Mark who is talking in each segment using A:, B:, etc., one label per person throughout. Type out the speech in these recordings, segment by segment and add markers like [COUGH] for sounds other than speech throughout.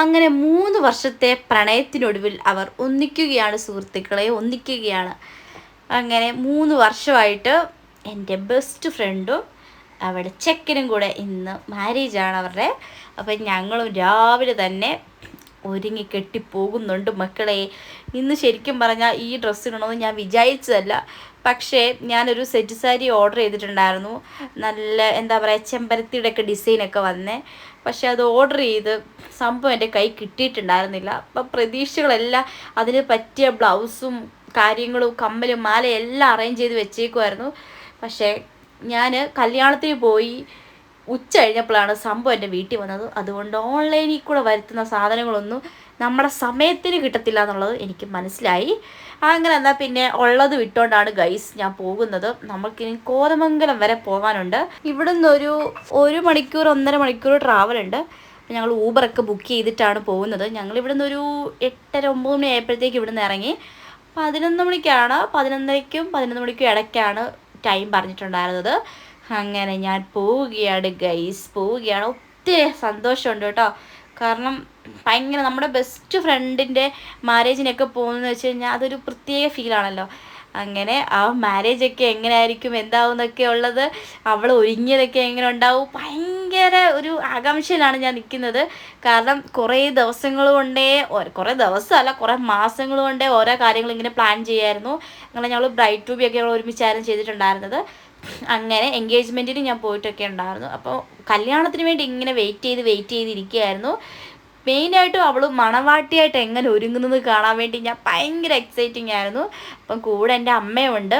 A: അങ്ങനെ മൂന്ന് വർഷത്തെ പ്രണയത്തിനൊടുവിൽ അവർ ഒന്നിക്കുകയാണ് സുഹൃത്തുക്കളെ ഒന്നിക്കുകയാണ്. അങ്ങനെ മൂന്ന് വർഷമായിട്ട് എന്റെ ബെസ്റ്റ് ഫ്രണ്ടും അവിടെ ചെക്കനും കൂടെ ഇന്ന് മാരേജാണ് അവരുടെ. അപ്പം ഞങ്ങളും രാവിലെ തന്നെ ഒരുങ്ങി കെട്ടിപ്പോകുന്നുണ്ട് മക്കളെ. ഇന്ന് ശരിക്കും പറഞ്ഞാൽ ഈ ഡ്രസ്സ് ഇടണമെന്ന് ഞാൻ വിചാരിച്ചതല്ല. പക്ഷേ ഞാനൊരു സെറ്റ് സാരി ഓർഡർ ചെയ്തിട്ടുണ്ടായിരുന്നു. നല്ല എന്താ പറയുക ചെമ്പരത്തിയുടെ ഒക്കെ ഡിസൈനൊക്കെ വന്നേ. പക്ഷേ അത് ഓർഡർ ചെയ്ത് സംഭവം എന്റെ കൈ കിട്ടിയിട്ടുണ്ടായിരുന്നില്ല. അപ്പം പ്രതീക്ഷകളെല്ലാം അതിന് പറ്റിയ ബ്ലൗസും കാര്യങ്ങളും കമ്മലും മാല എല്ലാം അറേഞ്ച് ചെയ്ത് വെച്ചേക്കുമായിരുന്നു പക്ഷേ ഞാൻ കല്യാണത്തിന് പോയി ഉച്ച കഴിഞ്ഞപ്പോഴാണ് സംഭവം എന്റെ വീട്ടിൽ വന്നത്. അതുകൊണ്ട് ഓൺലൈനിൽ കൂടെ വരുത്തുന്ന സാധനങ്ങളൊന്നും നമ്മുടെ സമയത്തിന് കിട്ടത്തില്ല എന്നുള്ളത് എനിക്ക് മനസ്സിലായി. അങ്ങനെ എന്നാൽ പിന്നെ ഉള്ളത് വിട്ടുകൊണ്ടാണ് ഗൈസ് ഞാൻ പോകുന്നത്. നമുക്കിനി കോതമംഗലം വരെ പോകാനുണ്ട്. ഇവിടുന്ന് ഒരു ഒരു മണിക്കൂർ ഒന്നര മണിക്കൂർ ട്രാവൽ ഉണ്ട്. അപ്പം ഞങ്ങൾ ഊബറൊക്കെ ബുക്ക് ചെയ്തിട്ടാണ് പോകുന്നത്. ഞങ്ങൾ ഇവിടെ നിന്ന് ഒരു എട്ടര ഒമ്പത് മണി ആയപ്പോഴത്തേക്ക് ഇവിടെ നിന്ന് ഇറങ്ങി. പതിനൊന്ന് മണിക്കാണ് പതിനൊന്നരയ്ക്കും പതിനൊന്ന് മണിക്കും ഇടയ്ക്കാണ് ടൈം പറഞ്ഞിട്ടുണ്ടായിരുന്നത്. അങ്ങനെ ഞാൻ പോവുകയാണ് ഗൈസ് പോവുകയാണ്. ഒത്തിരി സന്തോഷമുണ്ട് കേട്ടോ. കാരണം ഭയങ്കര നമ്മുടെ ബെസ്റ്റ് ഫ്രണ്ടിന്റെ മാരേജിനൊക്കെ പോകുന്നതെന്ന് വെച്ച് കഴിഞ്ഞാൽ അതൊരു പ്രത്യേക ഫീലാണല്ലോ അങ്ങനെ ആ മാരേജൊക്കെ എങ്ങനെയായിരിക്കും എന്താവുന്നൊക്കെ ഉള്ളത് അവൾ ഒരുങ്ങിയതൊക്കെ എങ്ങനെ ഉണ്ടാവും ഭയങ്കര ഒരു ആകാംക്ഷയിലാണ് ഞാൻ നിൽക്കുന്നത്. കാരണം കുറേ ദിവസങ്ങൾ കൊണ്ടേ കുറേ ദിവസമല്ല കുറേ മാസങ്ങൾ കൊണ്ടേ ഓരോ കാര്യങ്ങൾ ഇങ്ങനെ പ്ലാൻ ചെയ്യായിരുന്നു. അങ്ങനെ ഞങ്ങൾ ബ്രൈറ്റ് ട്യൂബിയൊക്കെ ഞങ്ങൾ ഒരുമിച്ചായിരുന്നു ചെയ്തിട്ടുണ്ടായിരുന്നത്. അങ്ങനെ എൻഗേജ്മെന്റിന് ഞാൻ പോയിട്ടൊക്കെ ഉണ്ടായിരുന്നു. അപ്പോൾ കല്യാണത്തിന് വേണ്ടി ഇങ്ങനെ വെയിറ്റ് ചെയ്ത് വെയിറ്റ് ചെയ്തിരിക്കുകയായിരുന്നു മെയിനായിട്ടും അവൾ മണവാട്ടിയായിട്ട് എങ്ങനെ ഒരുങ്ങുന്നത് കാണാൻ വേണ്ടി ഞാൻ ഭയങ്കര എക്സൈറ്റിംഗ് ആയിരുന്നു. അപ്പം കൂടെ എന്റെ അമ്മയുണ്ട്.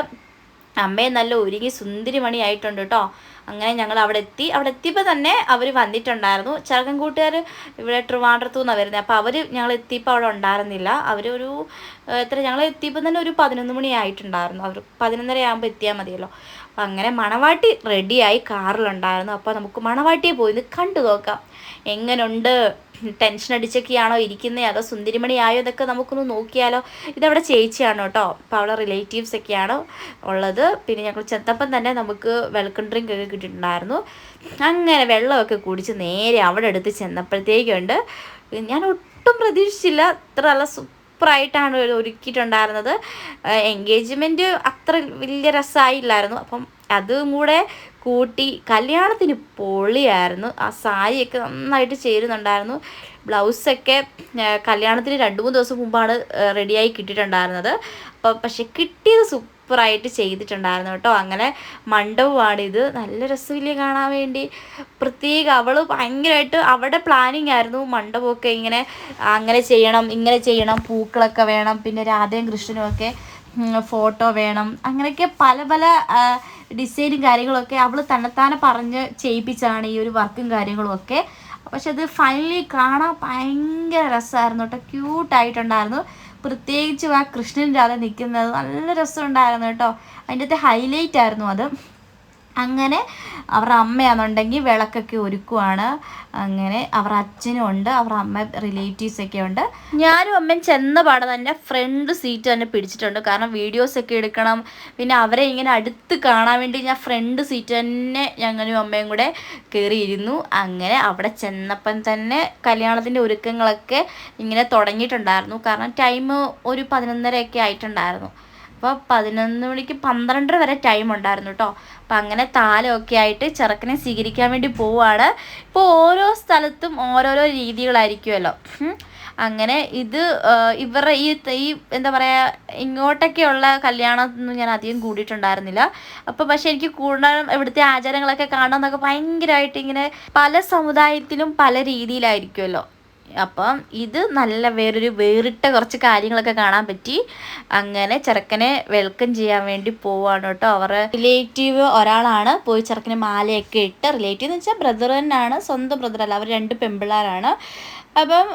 A: അമ്മയെ നല്ല ഒരുങ്ങി സുന്ദരി മണി ആയിട്ടുണ്ട് കേട്ടോ അങ്ങനെ ഞങ്ങൾ അവിടെ എത്തി. അവിടെ എത്തിയപ്പോൾ തന്നെ അവർ വന്നിട്ടുണ്ടായിരുന്നു. ചെറുക്കൻ കൂട്ടുകാർ ഇവിടെ ട്രിവാൻഡ്രത്തു നിന്നാണ് വരുന്നത് അപ്പോൾ അവർ ഞങ്ങൾ എത്തിയപ്പോൾ അവിടെ ഉണ്ടായിരുന്നില്ല. അവർ ഒരു എത്ര ഞങ്ങൾ എത്തിയപ്പോൾ തന്നെ ഒരു പതിനൊന്ന് മണി ആയിട്ടുണ്ടായിരുന്നു. അവർ പതിനൊന്നര ആകുമ്പോൾ എത്തിയാൽ മതിയല്ലോ. അപ്പം അങ്ങനെ മണവാട്ടി റെഡിയായി കാറിലുണ്ടായിരുന്നു. അപ്പോൾ നമുക്ക് മണവാട്ടിയെ പോയി കണ്ടു നോക്കാം. എങ്ങനുണ്ട്? ടെൻഷൻ അടിച്ചൊക്കെയാണോ ഇരിക്കുന്നത് അതോ സുന്ദരിമണി ആയോ എന്നൊക്കെ നമുക്കൊന്ന് നോക്കിയാലോ? ഇതവിടെ ചേച്ചിയാണ് കേട്ടോ. അപ്പോൾ അവളെ റിലേറ്റീവ്സ് ഒക്കെയാണ് ഉള്ളത്. പിന്നെ ഞങ്ങൾ ചെത്തപ്പം തന്നെ നമുക്ക് വെൽക്കം ഡ്രിങ്ക് ഒക്കെ കിട്ടിയിട്ടുണ്ടായിരുന്നു. അങ്ങനെ വെള്ളമൊക്കെ കുടിച്ച് നേരെ അവിടെ എടുത്ത് ചെന്നപ്പോഴത്തേക്കുണ്ട്. ഞാൻ ഒട്ടും പ്രതീക്ഷിച്ചില്ല. ഇത്ര നല്ല സൂപ്പറായിട്ടാണ് ഒരുക്കിയിട്ടുണ്ടായിരുന്നത്. എൻഗേജ്മെന്റ് അത്ര വലിയ രസമായില്ലായിരുന്നു അപ്പം അതും കൂടെ കൂട്ടി കല്യാണത്തിന് പൊളിയായിരുന്നു. ആ സാരിയൊക്കെ നന്നായിട്ട് ചേരുന്നുണ്ടായിരുന്നു. ബ്ലൗസൊക്കെ കല്യാണത്തിന് രണ്ട് മൂന്ന് ദിവസം മുമ്പാണ് റെഡിയായി കിട്ടിയിട്ടുണ്ടായിരുന്നത്. അപ്പോൾ പക്ഷെ കിട്ടിയത് സൂപ്പറായിട്ട് ചെയ്തിട്ടുണ്ടായിരുന്നു കേട്ടോ. അങ്ങനെ മണ്ഡപമാണിത്. നല്ല രസമില്ലേ കാണാൻ വേണ്ടി. പ്രത്യേക അവൾ ഭയങ്കരമായിട്ട് അവിടെ പ്ലാനിങ് ആയിരുന്നു. മണ്ഡപമൊക്കെ ഇങ്ങനെ അങ്ങനെ ചെയ്യണം ഇങ്ങനെ ചെയ്യണം പൂക്കളൊക്കെ വേണം പിന്നെ രാധയും കൃഷ്ണനും ഒക്കെ ഫോട്ടോ വേണം. അങ്ങനെയൊക്കെ പല പല ഡിസൈനും കാര്യങ്ങളൊക്കെ അവൾ തന്നെത്താനെ പറഞ്ഞ് ചെയ്യിപ്പിച്ചാണ് ഈ ഒരു വർക്കും കാര്യങ്ങളും ഒക്കെ. പക്ഷെ അത് ഫൈനലി കാണാൻ ഭയങ്കര രസമായിരുന്നു കേട്ടോ. ക്യൂട്ടായിട്ടുണ്ടായിരുന്നു പ്രത്യേകിച്ചും ആ കൃഷ്ണൻ രാധ നിൽക്കുന്നത് നല്ല രസമുണ്ടായിരുന്നു കേട്ടോ. അതിന്റെ അകത്തെ ഹൈലൈറ്റ് ആയിരുന്നു അത്. അങ്ങനെ അവരുടെ അമ്മയാണെന്നുണ്ടെങ്കിൽ വിളക്കൊക്കെ ഒരുക്കുവാണ്. അങ്ങനെ അവരുടെ അച്ഛനും ഉണ്ട് അവരുടെ അമ്മ റിലേറ്റീവ്സ് ഒക്കെ ഉണ്ട്. ഞാനും അമ്മയും ചെന്ന പാടെ തന്നെ ഫ്രണ്ട് സീറ്റ് തന്നെ പിടിച്ചിട്ടുണ്ട്. കാരണം വീഡിയോസ് ഒക്കെ എടുക്കണം. പിന്നെ അവരെ ഇങ്ങനെ അടുത്ത് കാണാൻ വേണ്ടി ഞാൻ ഫ്രണ്ട് സീറ്റ് തന്നെ ഞങ്ങളും അമ്മയും കൂടെ കയറിയിരുന്നു അങ്ങനെ അവിടെ ചെന്നപ്പം തന്നെ കല്യാണത്തിന്റെ ഒരുക്കങ്ങളൊക്കെ ഇങ്ങനെ തുടങ്ങിയിട്ടുണ്ടായിരുന്നു. കാരണം ടൈം ഒരു പതിനൊന്നരയൊക്കെ ആയിട്ടുണ്ടായിരുന്നു. അപ്പോൾ പതിനൊന്ന് മണിക്ക് പന്ത്രണ്ടര വരെ ടൈം ഉണ്ടായിരുന്നു കേട്ടോ അപ്പം അങ്ങനെ താലമൊക്കെ ആയിട്ട് ചെറുക്കനെ സ്വീകരിക്കാൻ വേണ്ടി പോവുകയാണ് ഇപ്പോൾ ഓരോ സ്ഥലത്തും ഓരോരോ രീതികളായിരിക്കുമല്ലോ അങ്ങനെ ഇത് ഇവരുടെ ഈ ഈ എന്താ പറയുക ഇങ്ങോട്ടൊക്കെയുള്ള കല്യാണമൊന്നും ഞാൻ അധികം കൂടിയിട്ടുണ്ടായിരുന്നില്ല. അപ്പോൾ പക്ഷേ എനിക്ക് കൂടുതലും ഇവിടുത്തെ ആചാരങ്ങളൊക്കെ കാണാമെന്നൊക്കെ ഭയങ്കരമായിട്ട് ഇങ്ങനെ പല സമുദായത്തിലും പല രീതിയിലായിരിക്കുമല്ലോ അപ്പം ഇത് നല്ല വേറൊരു വേറിട്ട കുറച്ച് കാര്യങ്ങളൊക്കെ കാണാൻ പറ്റി. അങ്ങനെ ചെറുക്കനെ വെൽക്കം ചെയ്യാൻ വേണ്ടി പോവാണ് കേട്ടോ. അവർ റിലേറ്റീവ് ഒരാളാണ്. പോയി ചെറുക്കനെ മാലയൊക്കെ ഇട്ട് റിലേറ്റീവ് എന്ന് വെച്ചാൽ ബ്രദർ തന്നെയാണ്. സ്വന്തം ബ്രദർ അല്ല. അവർ രണ്ട് പെമ്പിള്ളാരാണ്. അപ്പം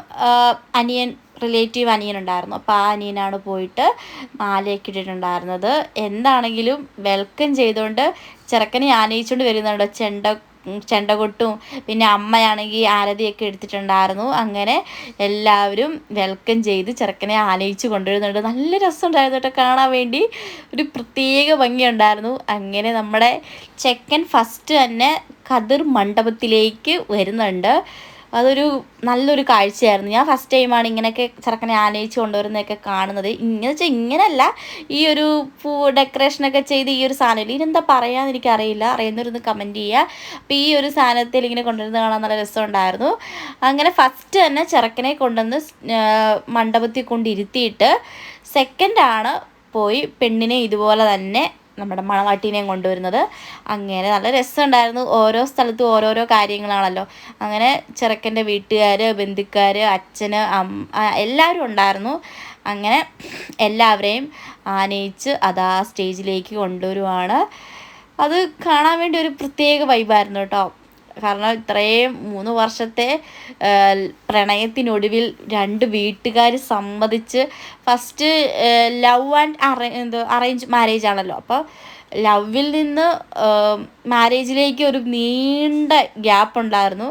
A: അനിയൻ റിലേറ്റീവ് അനിയൻ ഉണ്ടായിരുന്നു. അപ്പോൾ ആ അനിയനാണ് പോയിട്ട് മാലയൊക്കെ ഇട്ടിട്ടുണ്ടായിരുന്നത്. എന്താണെങ്കിലും വെൽക്കം ചെയ്തുകൊണ്ട് ചെറുക്കനെ ആനയിച്ചുകൊണ്ട് വരുന്നുണ്ട്. ചെണ്ട ചെണ്ടകൊട്ടും പിന്നെ അമ്മയാണെങ്കിൽ ആരതിയൊക്കെ എടുത്തിട്ടുണ്ടായിരുന്നു. അങ്ങനെ എല്ലാവരും വെൽക്കം ചെയ്ത് ചെറുക്കനെ ആനയിച്ച് കൊണ്ടുവരുന്നുണ്ട്. നല്ല രസമുണ്ടായിരുന്നു കേട്ടോ കാണാൻ വേണ്ടി. ഒരു പ്രത്യേക ഭംഗിയുണ്ടായിരുന്നു. അങ്ങനെ നമ്മുടെ ചെക്കൻ ഫസ്റ്റ് തന്നെ കതിർ മണ്ഡപത്തിലേക്ക് വരുന്നുണ്ട്. അതൊരു നല്ലൊരു കാഴ്ചയായിരുന്നു. ഞാൻ ഫസ്റ്റ് ടൈമാണ് ഇങ്ങനെയൊക്കെ ചെറുക്കനെ ആനയിച്ച് കൊണ്ടുവരുന്നതൊക്കെ കാണുന്നത്. ഇങ്ങനെ വെച്ചാൽ ഇങ്ങനെയല്ല ഈ ഒരു പൂ ഡെക്കറേഷനൊക്കെ ചെയ്ത് ഈ ഒരു സാധനം ഇതിനെന്താ പറയാന്ന് എനിക്കറിയില്ല. അറിയുന്നവരൊന്ന് കമന്റ് ചെയ്യുക അപ്പോൾ ഈ ഒരു സാധനത്തിൽ ഇങ്ങനെ കൊണ്ടുവരുന്നത് കാണാൻ നല്ല രസമുണ്ടായിരുന്നു. അങ്ങനെ ഫസ്റ്റ് തന്നെ ചെറുക്കനെ കൊണ്ടുവന്ന് മണ്ഡപത്തിൽ കൊണ്ടിരുത്തിയിട്ട് സെക്കൻഡാണ് പോയി പെണ്ണിനെ ഇതുപോലെ തന്നെ നമ്മുടെ മണവാട്ടീനെയും കൊണ്ടുവരുന്നത്. അങ്ങനെ നല്ല രസമുണ്ടായിരുന്നു. ഓരോ സ്ഥലത്തും ഓരോരോ കാര്യങ്ങളാണല്ലോ. അങ്ങനെ ചെറുക്കന്റെ വീട്ടുകാർ ബന്ധുക്കാർ അച്ഛന് എല്ലാവരും ഉണ്ടായിരുന്നു. അങ്ങനെ എല്ലാവരെയും ആനയിച്ച് അതാ സ്റ്റേജിലേക്ക് കൊണ്ടുവരുവാണ്. അത് കാണാൻ വേണ്ടി ഒരു പ്രത്യേക വൈബായിരുന്നു കേട്ടോ. കാരണം ഇത്രയും മൂന്ന് വർഷത്തെ പ്രണയത്തിനൊടുവിൽ രണ്ട് വീട്ടുകാർ സമ്മതിച്ച് ഫസ്റ്റ് ലവ് ആൻഡ് അറേ എന്ത് അറേഞ്ച് മാരേജ് ആണല്ലോ. അപ്പോൾ ലവിൽ നിന്ന് മാരേജിലേക്ക് ഒരു നീണ്ട ഗ്യാപ്പ് ഉണ്ടായിരുന്നു.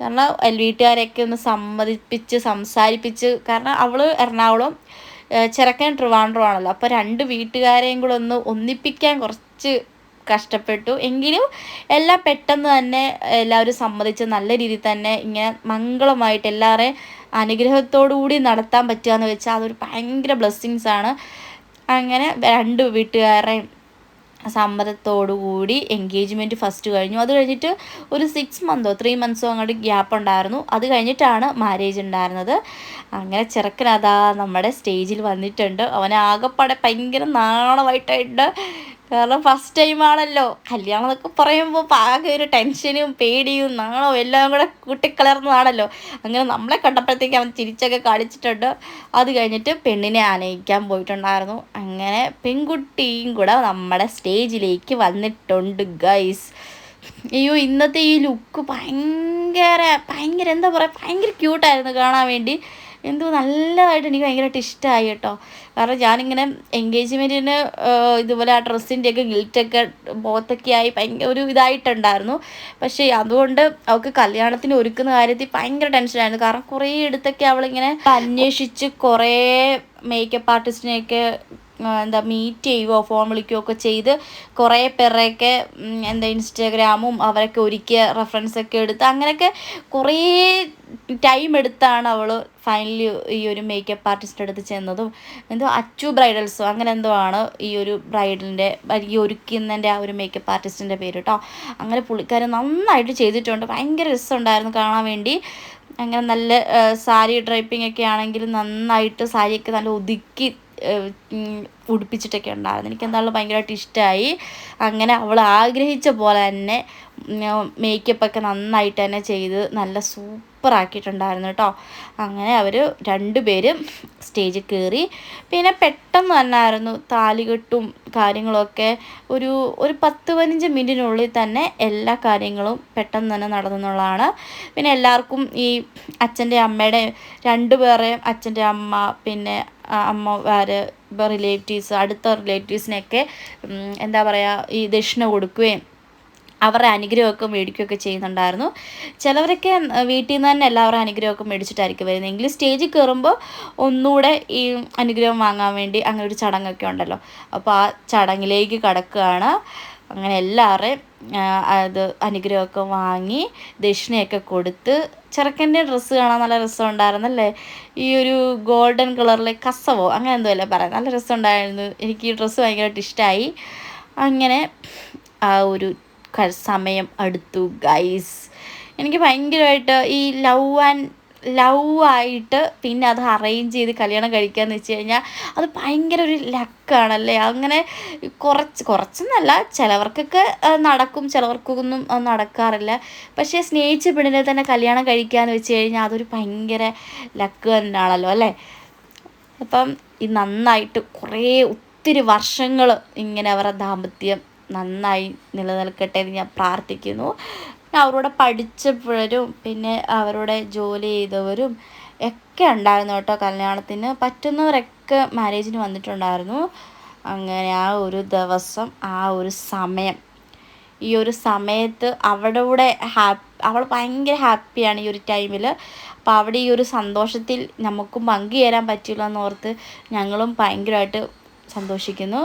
A: കാരണം വീട്ടുകാരെയൊക്കെ ഒന്ന് സമ്മതിപ്പിച്ച് സംസാരിപ്പിച്ച് കാരണം അവൾ എറണാകുളം ചെറുക്കൻ ട്രിവാൻഡ്രം അപ്പോൾ രണ്ട് വീട്ടുകാരെയും കൂടെ ഒന്ന് ഒന്നിപ്പിക്കാൻ കുറച്ച് കഷ്ടപ്പെട്ടു. എങ്കിലും എല്ലാം പെട്ടെന്ന് തന്നെ എല്ലാവരും സമ്മതിച്ച് നല്ല രീതിയിൽ തന്നെ ഇങ്ങനെ മംഗളമായിട്ട് എല്ലാവരെയും അനുഗ്രഹത്തോടു കൂടി നടത്താൻ പറ്റുക എന്ന് വെച്ചാൽ അതൊരു ഭയങ്കര ബ്ലെസ്സിങ്സ് ആണ്. അങ്ങനെ രണ്ട് വീട്ടുകാരെയും സമ്മതത്തോടുകൂടി എൻഗേജ്മെന്റ് ഫസ്റ്റ് കഴിഞ്ഞു. അത് കഴിഞ്ഞിട്ട് ഒരു സിക്സ് മന്തോ ത്രീ മന്ത്സോ അങ്ങോട്ട് ഗ്യാപ്പ് ഉണ്ടായിരുന്നു. അത് കഴിഞ്ഞിട്ടാണ് മാരേജ് ഉണ്ടായിരുന്നത്. അങ്ങനെ ചെറുക്കനതാ നമ്മുടെ സ്റ്റേജിൽ വന്നിട്ടുണ്ട്. അവൻ ആകെപ്പാടെ ഭയങ്കര നാണമായിട്ടുണ്ട് കാരണം ഫസ്റ്റ് ടൈം ആണല്ലോ. കല്യാണം എന്നൊക്കെ പറയുമ്പോൾ ആകെ ഒരു ടെൻഷനും പേടിയും നാണവും എല്ലാം കൂടെ കൂട്ടിക്കലർന്നതാണല്ലോ. അങ്ങനെ നമ്മളെ കണ്ടപ്പോഴത്തേക്ക് അവൻ തിരിച്ചൊക്കെ കാണിച്ചിട്ടുണ്ട്. അത് കഴിഞ്ഞിട്ട് പെണ്ണിനെ ആനയിക്കാൻ പോയിട്ടുണ്ടായിരുന്നു. അങ്ങനെ പെൺകുട്ടിയും കൂടെ നമ്മുടെ സ്റ്റേജിലേക്ക് വന്നിട്ടുണ്ട് ഗൈസ് അയ്യോ ഇന്നത്തെ ഈ ലുക്ക് ഭയങ്കര ഭയങ്കര എന്താ പറയുക ഭയങ്കര ക്യൂട്ടായിരുന്നു കാണാൻ വേണ്ടി. എന്തോ നല്ലതായിട്ട് എനിക്ക് ഭയങ്കരമായിട്ട് ഇഷ്ടമായി കേട്ടോ. കാരണം ഞാനിങ്ങനെ എൻഗേജ്മെന്റിന് ഇതുപോലെ ആ ഡ്രസ്സിന്റെയൊക്കെ ഗിൽറ്റൊക്കെ ബോത്തൊക്കെ ആയി ഭയങ്കര ഒരു ഇതായിട്ടുണ്ടായിരുന്നു. പക്ഷേ അതുകൊണ്ട് അവൾക്ക് കല്യാണത്തിന് ഒരുക്കുന്ന കാര്യത്തിൽ ഭയങ്കര ടെൻഷനായിരുന്നു കാരണം കുറേ എടുത്തൊക്കെ അവളിങ്ങനെ അന്വേഷിച്ച് കുറേ മേക്കപ്പ് ആർട്ടിസ്റ്റിനെയൊക്കെ എന്താ മീറ്റ് ചെയ്യുകയോ ഫോൺ വിളിക്കുകയോ ഒക്കെ ചെയ്ത് കുറേ പേരെയൊക്കെ എന്താ ഇൻസ്റ്റാഗ്രാമും അവരൊക്കെ ഒരുക്കിയ റെഫറൻസൊക്കെ എടുത്ത് അങ്ങനെയൊക്കെ കുറേ ടൈം എടുത്താണ് അവൾ ഫൈനലി ഈ ഒരു മേക്കപ്പ് ആർട്ടിസ്റ്റിന്റെ അടുത്ത് ചെന്നതും. എന്തോ അച്ചു ബ്രൈഡൽസോ അങ്ങനെ എന്തോ ആണ് ഈ ഒരു ബ്രൈഡലിന്റെ ഈ ഒരുക്കുന്നതിന്റെ ആ ഒരു മേക്കപ്പ് ആർട്ടിസ്റ്റിന്റെ പേര് കേട്ടോ അങ്ങനെ പുള്ളിക്കാരൻ നന്നായിട്ട് ചെയ്തിട്ടുണ്ട്. ഭയങ്കര രസമുണ്ടായിരുന്നു കാണാൻ വേണ്ടി. അങ്ങനെ നല്ല സാരി ഡ്രൈപ്പിംഗ് ഒക്കെ ആണെങ്കിൽ നന്നായിട്ട് സാരിയൊക്കെ നല്ല ഒതുക്കി ഉടുപ്പിച്ചിട്ടൊക്കെ ഉണ്ടായിരുന്നു. എനിക്ക് എന്തായാലും ഭയങ്കരമായിട്ട് ഇഷ്ടമായി അങ്ങനെ അവൾ ആഗ്രഹിച്ച പോലെ തന്നെ മേക്കപ്പൊക്കെ നന്നായിട്ട് തന്നെ ചെയ്ത് നല്ല സൂപ്പർ ആക്കിയിട്ടുണ്ടായിരുന്നു കേട്ടോ അങ്ങനെ അവർ രണ്ടുപേരും സ്റ്റേജിൽ കയറി പിന്നെ പെട്ടെന്ന് തന്നെ ആയിരുന്നു താലികെട്ടും കാര്യങ്ങളൊക്കെ. ഒരു ഒരു പത്ത് പതിനഞ്ച് മിനിറ്റിനുള്ളിൽ തന്നെ എല്ലാ കാര്യങ്ങളും പെട്ടെന്ന് തന്നെ നടന്നെന്നുള്ളതാണ് പിന്നെ എല്ലാവർക്കും ഈ അച്ഛന്റെ അമ്മയുടെ രണ്ടുപേരെയും അച്ഛന്റെ അമ്മ പിന്നെ അമ്മമാർ റിലേറ്റീവ്സ് അടുത്ത റിലേറ്റീവ്സിനെയൊക്കെ എന്താ പറയുക ഈ ദക്ഷിണ കൊടുക്കുകയും അവരുടെ അനുഗ്രഹമൊക്കെ മേടിക്കുകയൊക്കെ ചെയ്യുന്നുണ്ടായിരുന്നു. ചിലവരൊക്കെ വീട്ടിൽ നിന്ന് തന്നെ എല്ലാവരും അനുഗ്രഹമൊക്കെ മേടിച്ചിട്ടായിരിക്കും വരുന്നതെങ്കിൽ സ്റ്റേജിൽ കയറുമ്പോൾ ഒന്നുകൂടെ ഈ അനുഗ്രഹം വാങ്ങാൻ വേണ്ടി അങ്ങനെ ഒരു ചടങ്ങൊക്കെ ഉണ്ടല്ലോ. അപ്പോൾ ആ ചടങ്ങിലേക്ക് കടക്കുകയാണ്. അങ്ങനെ എല്ലാവരെയും അത് അനുഗ്രഹമൊക്കെ വാങ്ങി ദക്ഷിണയൊക്കെ കൊടുത്ത് ചെറുക്കന്റെ ഡ്രസ്സ് കാണാൻ നല്ല രസമുണ്ടായിരുന്നല്ലേ? ഈ ഒരു ഗോൾഡൻ കളറിലെ കസവോ അങ്ങനെ എന്തോ അല്ലേ പറയാം നല്ല രസമുണ്ടായിരുന്നു. എനിക്ക് ഈ ഡ്രസ്സ് ഭയങ്കരമായിട്ട് ഇഷ്ടമായി അങ്ങനെ ആ ഒരു സമയം അടുത്തു ഗൈസ് എനിക്ക് ഭയങ്കരമായിട്ട് ഈ ലവ് ആൻഡ് ലവ് ആയിട്ട് പിന്നെ അത് അറേഞ്ച് ചെയ്ത് കല്യാണം കഴിക്കാന്ന് വെച്ച് കഴിഞ്ഞാൽ അത് ഭയങ്കര ഒരു ലക്കാണല്ലേ? അങ്ങനെ കുറച്ച് കുറച്ചെന്നല്ല ചിലവർക്കൊക്കെ നടക്കും ചിലവർക്കൊന്നും നടക്കാറില്ല. പക്ഷേ സ്നേഹിച്ച പെണ്ണിനെ തന്നെ കല്യാണം കഴിക്കാന്ന് വെച്ച് കഴിഞ്ഞാൽ അതൊരു ഭയങ്കര ലക്ക് തന്നെയാണല്ലോ അല്ലേ? അപ്പം ഈ നന്നായിട്ട് കുറേ ഒത്തിരി വർഷങ്ങൾ ഇങ്ങനെ അവരുടെ ദാമ്പത്യം നന്നായി നിലനിൽക്കട്ടെ എന്ന് ഞാൻ പ്രാർത്ഥിക്കുന്നു. അവരോട് പഠിച്ചപ്പോഴും പിന്നെ അവരുടെ ജോലി ചെയ്തവരും ഒക്കെ ഉണ്ടായിരുന്നു കേട്ടോ കല്യാണത്തിന്. പറ്റുന്നവരൊക്കെ മാരേജിന് വന്നിട്ടുണ്ടായിരുന്നു. അങ്ങനെ ആ ഒരു ദിവസം ആ ഒരു സമയം ഈ ഒരു സമയത്ത് അവിടെ കൂടെ ഹാപ്പി അവൾ ഭയങ്കര ഹാപ്പിയാണ് ഈ ഒരു ടൈമിൽ അപ്പോൾ അവിടെ ഈ ഒരു സന്തോഷത്തിൽ നമുക്കും പങ്കുചേരാൻ പറ്റില്ല എന്നോർത്ത് ഞങ്ങളും ഭയങ്കരമായിട്ട് സന്തോഷിക്കുന്നു.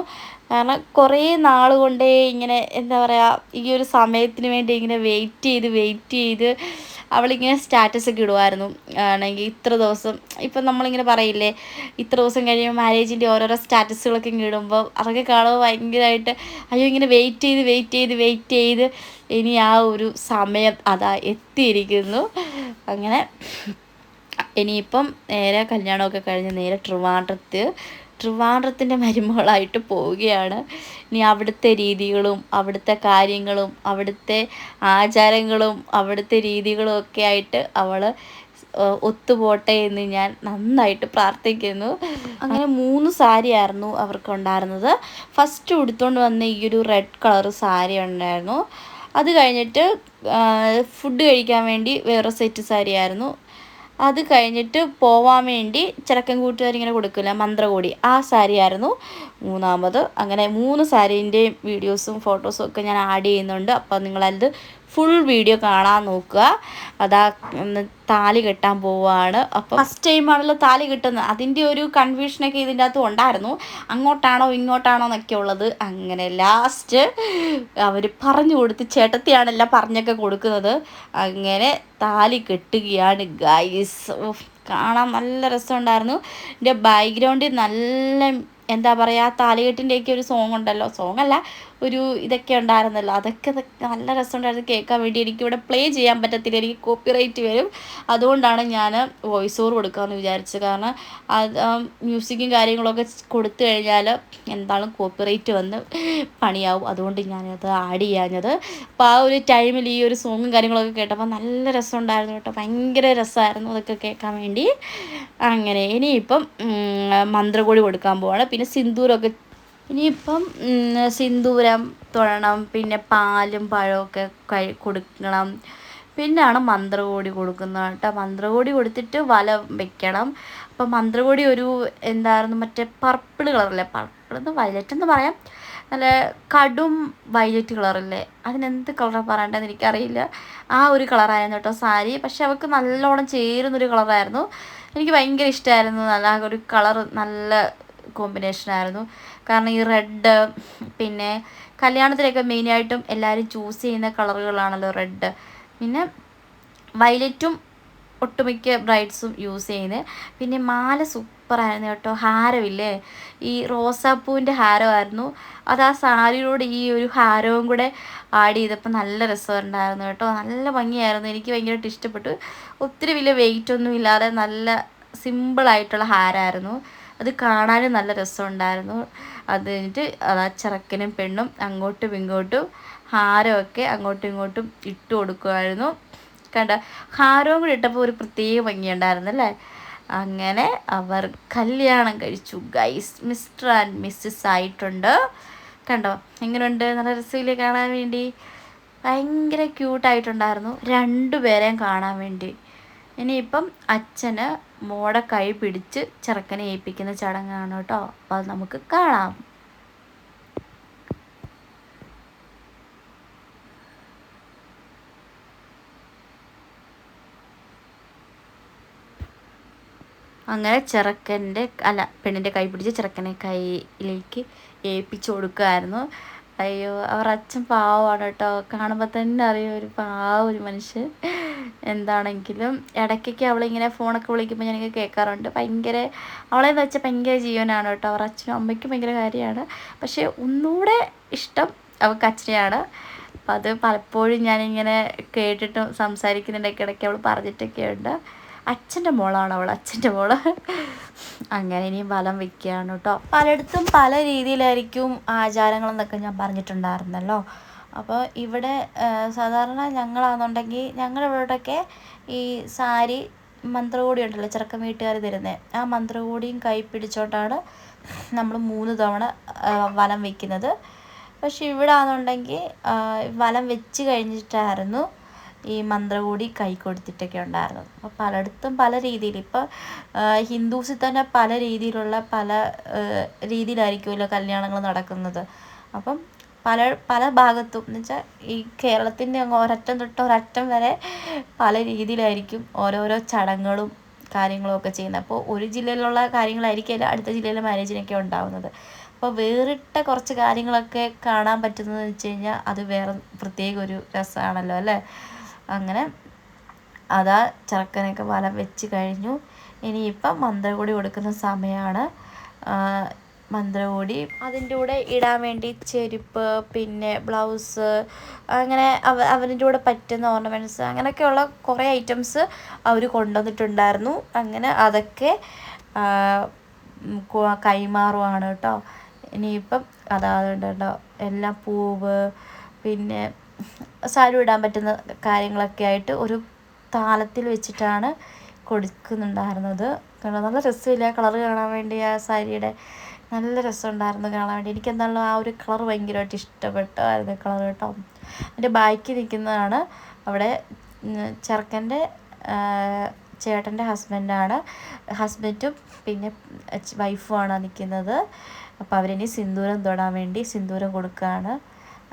A: കാരണം കുറേ നാൾ കൊണ്ടേ ഇങ്ങനെ എന്താ പറയുക ഈ ഒരു സമയത്തിന് വേണ്ടി ഇങ്ങനെ വെയിറ്റ് ചെയ്ത് വെയിറ്റ് ചെയ്ത് അവളിങ്ങനെ സ്റ്റാറ്റസ് ഒക്കെ ഇടുമായിരുന്നു ആണെങ്കിൽ ഇത്ര ദിവസം ഇപ്പം നമ്മളിങ്ങനെ പറയില്ലേ ഇത്ര ദിവസം കഴിയുമ്പോൾ മാരേജിന്റെ ഓരോരോ സ്റ്റാറ്റസുകളൊക്കെ ഇങ്ങനെ ഇടുമ്പോൾ അതൊക്കെ കാണുമ്പോൾ ഭയങ്കരമായിട്ട് അയ്യോ ഇങ്ങനെ വെയിറ്റ് ചെയ്ത് വെയിറ്റ് ചെയ്ത് വെയിറ്റ് ചെയ്ത് ഇനി ആ ഒരു സമയം അതാ എത്തിയിരിക്കുന്നു. അങ്ങനെ ഇനിയിപ്പം നേരെ കല്യാണമൊക്കെ കഴിഞ്ഞ് നേരെ ട്രിവാൻഡ്രത്ത് ട്രിവാൻഡ്രത്തിന്റെ മരുമകളായിട്ട് പോവുകയാണ്. ഇനി അവിടുത്തെ രീതികളും അവിടുത്തെ കാര്യങ്ങളും അവിടുത്തെ ആചാരങ്ങളും അവിടുത്തെ രീതികളും ഒക്കെ ആയിട്ട് അവൾ ഒത്തുപോട്ടെ എന്ന് ഞാൻ നന്നായിട്ട് പ്രാർത്ഥിക്കുന്നു. അങ്ങനെ മൂന്ന് സാരിയായിരുന്നു അവർക്കുണ്ടായിരുന്നത്. ഫസ്റ്റ് ഉടുത്തുകൊണ്ട് വന്ന ഈ ഒരു റെഡ് കളർ സാരി ഉണ്ടായിരുന്നു. അത് കഴിഞ്ഞിട്ട് ഫുഡ് കഴിക്കാൻ വേണ്ടി വേറെ സെറ്റ് സാരിയായിരുന്നു അത് കഴിഞ്ഞിട്ട് പോവാൻ വേണ്ടി ചിലക്കൻ കൂട്ടുകാരിങ്ങനെ കൊടുക്കില്ല മന്ത്രകോടി. ആ സാരി ആയിരുന്നു മൂന്നാമത്. അങ്ങനെ മൂന്ന് സാരീന്റെയും വീഡിയോസും ഫോട്ടോസും ഒക്കെ ഞാൻ ആഡ് ചെയ്യുന്നുണ്ട്. അപ്പോൾ നിങ്ങളത് ഫുൾ വീഡിയോ കാണാൻ നോക്കുക. അതാ താലി കെട്ടാൻ പോവുകയാണ് അപ്പോൾ ഫസ്റ്റ് ടൈമാണല്ലോ താലി കിട്ടുന്നത്. അതിന്റെ ഒരു കൺഫ്യൂഷനൊക്കെ ഇതിന്റെ അകത്ത് ഉണ്ടായിരുന്നു. അങ്ങോട്ടാണോ ഇങ്ങോട്ടാണോ എന്നൊക്കെ ഉള്ളത്. അങ്ങനെ ലാസ്റ്റ് അവർ പറഞ്ഞു കൊടുത്ത് ചേട്ടത്തിയാണെല്ലാം പറഞ്ഞൊക്കെ കൊടുക്കുന്നത്. അങ്ങനെ താലി കെട്ടുകയാണ് ഗൈസ് കാണാൻ നല്ല രസമുണ്ടായിരുന്നു. എന്റെ ബാക്ക്ഗ്രൗണ്ടിൽ നല്ല എന്താ പറയുക താലികെട്ടിന്റെയൊക്കെ ഒരു സോങ് ഉണ്ടല്ലോ. സോങ് അല്ല ഒരു ഇതൊക്കെ ഉണ്ടായിരുന്നല്ലോ. അതൊക്കെ നല്ല രസമുണ്ടായിരുന്നു കേൾക്കാൻ വേണ്ടി. എനിക്കിവിടെ പ്ലേ ചെയ്യാൻ പറ്റത്തില്ല. എനിക്ക് കോപ്പിറൈറ്റ് വരും. അതുകൊണ്ടാണ് ഞാൻ വോയിസ് ഓവർ കൊടുക്കാമെന്ന് വിചാരിച്ചത്. കാരണം അത് മ്യൂസിക്കും കാര്യങ്ങളൊക്കെ കൊടുത്തു കഴിഞ്ഞാൽ എന്താണ് കോപ്പിറൈറ്റ് വന്ന് പണിയാവും. അതുകൊണ്ട് ഞാനത് ആഡ് ചെയ്യാഞ്ഞത്. അപ്പോൾ ആ ഒരു ടൈമിൽ ഈ ഒരു സോങ്ങും കാര്യങ്ങളൊക്കെ കേട്ടപ്പോൾ നല്ല രസമുണ്ടായിരുന്നു കേട്ടോ. ഭയങ്കര രസമായിരുന്നു അതൊക്കെ കേൾക്കാൻ വേണ്ടി. അങ്ങനെ ഇനിയിപ്പം മന്ത്രകോടി കൊടുക്കാൻ പോവാണ്. പിന്നെ സിന്ദൂരമൊക്കെ ഇനിയിപ്പം സിന്ദൂരം തൊഴണം പിന്നെ പാലും പഴമൊക്കെ കഴി കൊടുക്കണം. പിന്നാണ് മന്ത്രകോടി കൊടുക്കുന്നത് കേട്ടോ. മന്ത്രകോടി കൊടുത്തിട്ട് വല വെക്കണം. അപ്പം മന്ത്രകോടി ഒരു എന്തായിരുന്നു മറ്റേ പർപ്പിൾ കളറല്ലേ? പർപ്പിൾ എന്ന് വയലറ്റ് എന്ന് പറയാം. നല്ല കടും വയലറ്റ് കളറല്ലേ? അതിനെന്ത് കളറാണ് പറയേണ്ടതെന്ന് എനിക്കറിയില്ല. ആ ഒരു കളറായിരുന്നു കേട്ടോ സാരി. പക്ഷെ അവൾക്ക് നല്ലോണം ചേരുന്നൊരു കളറായിരുന്നു. എനിക്ക് ഭയങ്കര ഇഷ്ടമായിരുന്നു നല്ല ഒരു കളർ നല്ല കോമ്പിനേഷനായിരുന്നു. കാരണം ഈ റെഡ് പിന്നെ കല്യാണത്തിലൊക്കെ മെയിനായിട്ടും എല്ലാവരും ചൂസ് ചെയ്യുന്ന കളറുകളാണല്ലോ റെഡ് പിന്നെ വയലറ്റും ഒട്ടുമിക്ക ബ്രൈഡ്സും യൂസ് ചെയ്യുന്നത് പിന്നെ മാല സൂപ്പറായിരുന്നു കേട്ടോ ഹാരമില്ലേ? ഈ റോസാപ്പൂവിന്റെ ഹാരമായിരുന്നു. അത് ആ സാരിയോട് ഈ ഒരു ഹാരവും കൂടെ ആഡ് ചെയ്തപ്പോൾ നല്ല രസമുണ്ടായിരുന്നു കേട്ടോ. നല്ല ഭംഗിയായിരുന്നു. എനിക്ക് ഭയങ്കരമായിട്ട് ഇഷ്ടപ്പെട്ടു. ഒത്തിരി വലിയ വെയിറ്റ് ഒന്നും ഇല്ലാതെ നല്ല സിമ്പിളായിട്ടുള്ള ഹാരമായിരുന്നു. അത് കാണാനും നല്ല രസമുണ്ടായിരുന്നു. അത് കഴിഞ്ഞിട്ട് ആ ചെറുക്കനും പെണ്ണും അങ്ങോട്ടും ഇങ്ങോട്ടും ഹാരമൊക്കെ അങ്ങോട്ടും ഇങ്ങോട്ടും ഇട്ട് കൊടുക്കുമായിരുന്നു. കണ്ട? ഹാരവും കൂടി ഇട്ടപ്പോൾ ഒരു പ്രത്യേക ഭംഗിയുണ്ടായിരുന്നു അല്ലേ? അങ്ങനെ അവർ കല്യാണം കഴിച്ചു. ഗൈസ് മിസ്റ്റർ ആൻഡ് മിസ്സസ് ആയിട്ടുണ്ട്. കണ്ടോ? എങ്ങനെയുണ്ട് നല്ല രസമില്ലേ കാണാൻ വേണ്ടി? ഭയങ്കര ക്യൂട്ടായിട്ടുണ്ടായിരുന്നു രണ്ടുപേരെയും കാണാൻ വേണ്ടി. ഇനിയിപ്പം അച്ഛന് മോടെ കൈ പിടിച്ച് ചെറുക്കനെ ഏൽപ്പിക്കുന്ന ചടങ്ങാണ് കേട്ടോ. അപ്പോൾ അത് നമുക്ക് കാണാം. അങ്ങനെ ചെറുക്കന്റെ അല്ല പെണ്ണിന്റെ കൈ പിടിച്ച് ചെറുക്കനെ കൈയിലേക്ക് ഏൽപ്പിച്ചു കൊടുക്കുമായിരുന്നു അയ്യോ അവർ അച്ഛൻ പാവമാണ് കേട്ടോ. കാണുമ്പോൾ തന്നെ അറിയാം ഒരു പാവ ഒരു മനുഷ്യൻ. എന്താണെങ്കിലും ഇടയ്ക്കൊക്കെ അവളിങ്ങനെ ഫോണൊക്കെ വിളിക്കുമ്പോൾ ഞാനൊക്കെ കേൾക്കാറുണ്ട്. ഭയങ്കര അവളെന്ന് വെച്ചാൽ ഭയങ്കര ജീവനാണ് കേട്ടോ. അവർ അച്ഛനും അമ്മയ്ക്കും ഭയങ്കര കാര്യമാണ്. പക്ഷേ ഒന്നുകൂടെ ഇഷ്ടം അവൾക്ക് അച്ഛനെയാണ്. അപ്പം അത് പലപ്പോഴും ഞാനിങ്ങനെ കേട്ടിട്ടും സംസാരിക്കുന്നുണ്ടൊക്കെ ഇടയ്ക്ക് അവൾ പറഞ്ഞിട്ടൊക്കെയുണ്ട് അച്ഛന്റെ മോളാണ് അവൾ അച്ഛന്റെ മോൾ. അങ്ങനെ ഇനിയും ബലം വെക്കുകയാണ് കേട്ടോ. പലയിടത്തും പല രീതിയിലായിരിക്കും ആചാരങ്ങളെന്നൊക്കെ ഞാൻ പറഞ്ഞിട്ടുണ്ടായിരുന്നല്ലോ. അപ്പോൾ ഇവിടെ സാധാരണ ഞങ്ങളാണെന്നുണ്ടെങ്കിൽ ഞങ്ങളിവിടെയൊക്കെ ഈ സാരി മന്ത്രകൂടി ഉണ്ടല്ലോ ചെറുക്കൻ വീട്ടുകാർ തരുന്നത് ആ മന്ത്രകൂടിയും കൈ പിടിച്ചോണ്ടാണ് നമ്മൾ മൂന്ന് തവണ വലം വെക്കുന്നത്. പക്ഷെ ഇവിടെ ആണെന്നുണ്ടെങ്കിൽ വലം വെച്ച് കഴിഞ്ഞിട്ടായിരുന്നു ഈ മന്ത്രകൂടി കൈ കൊടുത്തിട്ടൊക്കെ ഉണ്ടായിരുന്നത്. അപ്പോൾ പലയിടത്തും പല രീതിയിൽ ഇപ്പോൾ ഹിന്ദുസിൽ തന്നെ പല രീതിയിലുള്ള പല രീതിയിലായിരിക്കുമല്ലോ കല്യാണങ്ങൾ നടക്കുന്നത്. അപ്പം പല പല ഭാഗത്തും. എന്ന് വെച്ചാൽ ഈ കേരളത്തിന്റെ അങ്ങ് ഒരറ്റം തൊട്ട് ഒരറ്റം വരെ പല രീതിയിലായിരിക്കും ഓരോരോ ചടങ്ങുകളും കാര്യങ്ങളും ഒക്കെ ചെയ്യുന്നത്. അപ്പോൾ ഒരു ജില്ലയിലുള്ള കാര്യങ്ങളായിരിക്കില്ല അടുത്ത ജില്ലയിലെ മാരേജിനൊക്കെ ഉണ്ടാവുന്നത്. അപ്പോൾ വേറിട്ട കുറച്ച് കാര്യങ്ങളൊക്കെ കാണാൻ പറ്റുന്നതെന്ന് വെച്ച് കഴിഞ്ഞാൽ അത് വേറെ പ്രത്യേക ഒരു രസമാണല്ലോ അല്ലേ? അങ്ങനെ അതാ ചെറുക്കനൊക്കെ വല വെച്ച് കഴിഞ്ഞു. ഇനിയിപ്പം മന്ത്രകൂടി കൊടുക്കുന്ന സമയമാണ് മന്ത്രകൂടി അതിന്റെ കൂടെ ഇടാൻ വേണ്ടി ചെരുപ്പ് പിന്നെ ബ്ലൗസ് അങ്ങനെ അവ അവന്റെ കൂടെ പറ്റുന്ന ഓർണമെന്റ്സ് അങ്ങനെയൊക്കെയുള്ള കുറേ ഐറ്റംസ് അവർ കൊണ്ടുവന്നിട്ടുണ്ടായിരുന്നു. അങ്ങനെ അതൊക്കെ കൈമാറുവാണ് കേട്ടോ. ഇനിയിപ്പം അതാതുണ്ട് കേട്ടോ എല്ലാം പൂവ് പിന്നെ സാരി ഇടാൻ പറ്റുന്ന കാര്യങ്ങളൊക്കെ ആയിട്ട് ഒരു താളത്തിൽ വെച്ചിട്ടാണ് കൊടുക്കുന്നുണ്ടായിരുന്നത്. കാരണം നല്ല രസമില്ല കളർ കാണാൻ വേണ്ടി ആ സാരിയുടെ? നല്ല രസമുണ്ടായിരുന്നു കാണാൻ വേണ്ടി. എനിക്ക് എന്താണല്ലോ ആ ഒരു കളർ ഭയങ്കരമായിട്ട് ഇഷ്ടപ്പെട്ടായിരുന്നു കളർ കേട്ടോ. എന്റെ ബാക്കി നിൽക്കുന്നതാണ് അവിടെ ചെറുക്കന്റെ ചേട്ടന്റെ ഹസ്ബൻഡാണ്. ഹസ്ബൻഡും പിന്നെ വൈഫുമാണ് നിൽക്കുന്നത്. അപ്പോൾ അവരിനി സിന്ദൂരം തൊടാൻ വേണ്ടി സിന്ദൂരം കൊടുക്കുകയാണ്.